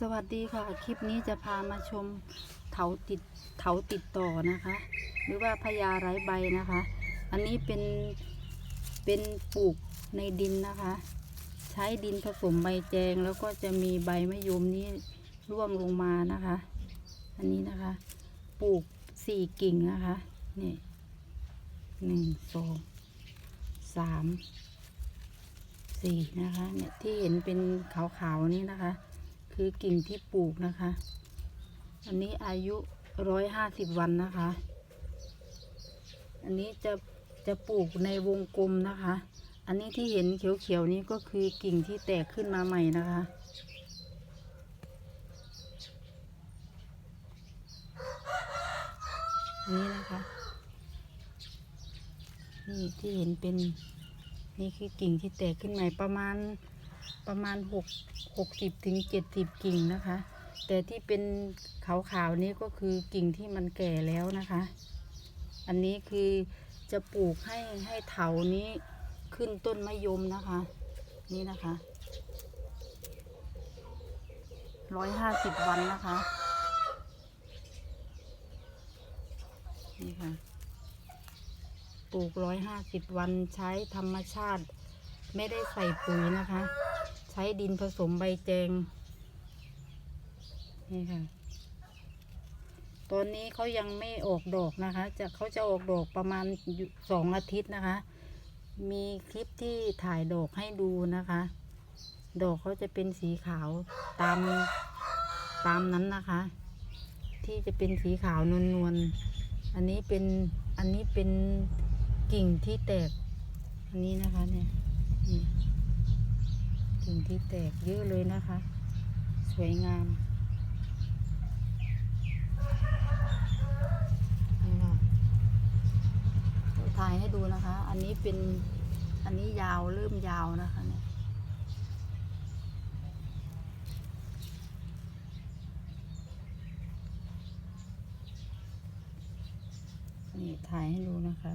สวัสดีค่ะ คลิปนี้จะพามาชมเถาติดเถาติดต่อนะคะ หรือว่าพญาไร้ใบนะคะ อันนี้เป็นเป็นปลูกในดินนะคะ ใช้ดินผสมใบแจงแล้วก็จะมีใบมะยมนี้ร่วงลงมานะคะ อันนี้นะคะ ปลูกสี่กิ่งนะคะนี่หนึ่งสองสามสี่นะคะเนี่ยที่เห็นเป็นขาวๆนี่นะคะ คือกิ่งที่ปลูกนะคะ อันนี้อายุร้อยห้าสิบวันนะคะ อันนี้จะจะปลูกในวงกลมนะคะ อันนี้ที่เห็นเขียวๆนี้ก็คือกิ่งที่แตกขึ้นมาใหม่นะคะ นี่นะคะ นี่ที่เห็นเป็นนี่คือกิ่งที่แตกขึ้นใหม่ประมาณ ประมาณหกหกสิบถึงเจ็ดสิบกิ่งนะคะ แต่ที่เป็นขาวๆนี้ก็คือกิ่งที่มันแก่แล้วนะคะ อันนี้คือจะปลูกให้ให้เถานี้ขึ้นต้นมะยมนะคะ นี่นะคะร้อยห้าสิบวันนะคะ นี่ค่ะ ปลูกร้อยห้าสิบวันใช้ธรรมชาติ ไม่ได้ใส่ปุ๋ยนะคะ ใช้ดินผสมใบแจง นี่ค่ะ ตอนนี้เขายังไม่ออกดอกนะคะ จะเขาจะออกดอกประมาณสองอาทิตย์นะคะ มีคลิปที่ถ่ายดอกให้ดูนะคะ ดอกเขาจะเป็นสีขาวตามตามนั้นนะคะ ที่จะเป็นสีขาวนวลนวลๆอันนี้เป็นอันนี้เป็นกิ่งที่แตก อันนี้นะคะเนี่ย กิ่งที่แตกเยอะเลยนะคะ สวยงามนี่ค่ะถ่ายให้ดูนะคะ อันนี้เป็นอันนี้ยาวเริ่มยาวนะคะเนี่ยนี่ถ่ายให้ดูนะคะ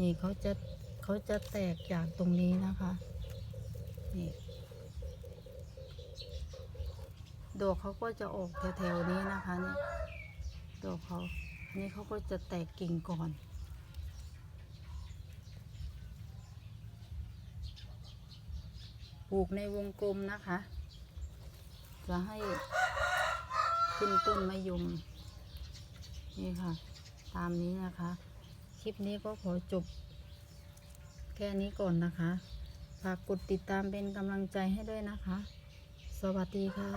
นี่เขาจะเขาจะแตกจากตรงนี้นะคะ นี่ดอกเขาก็จะออกแถวๆนี้นะคะเนี่ยดอกเขานี่เขาก็จะแตกกิ่งก่อนปลูกในวงกลมนะคะ จะให้ขึ้นต้นมะยมนี่ค่ะ ตามนี้นะคะ ลิปนี้ก็ขอจบ แค่นี้ก่อนนะคะ ฝากกดติดตามเป็นกำลังใจให้ด้วยนะคะ สวัสดีค่ะ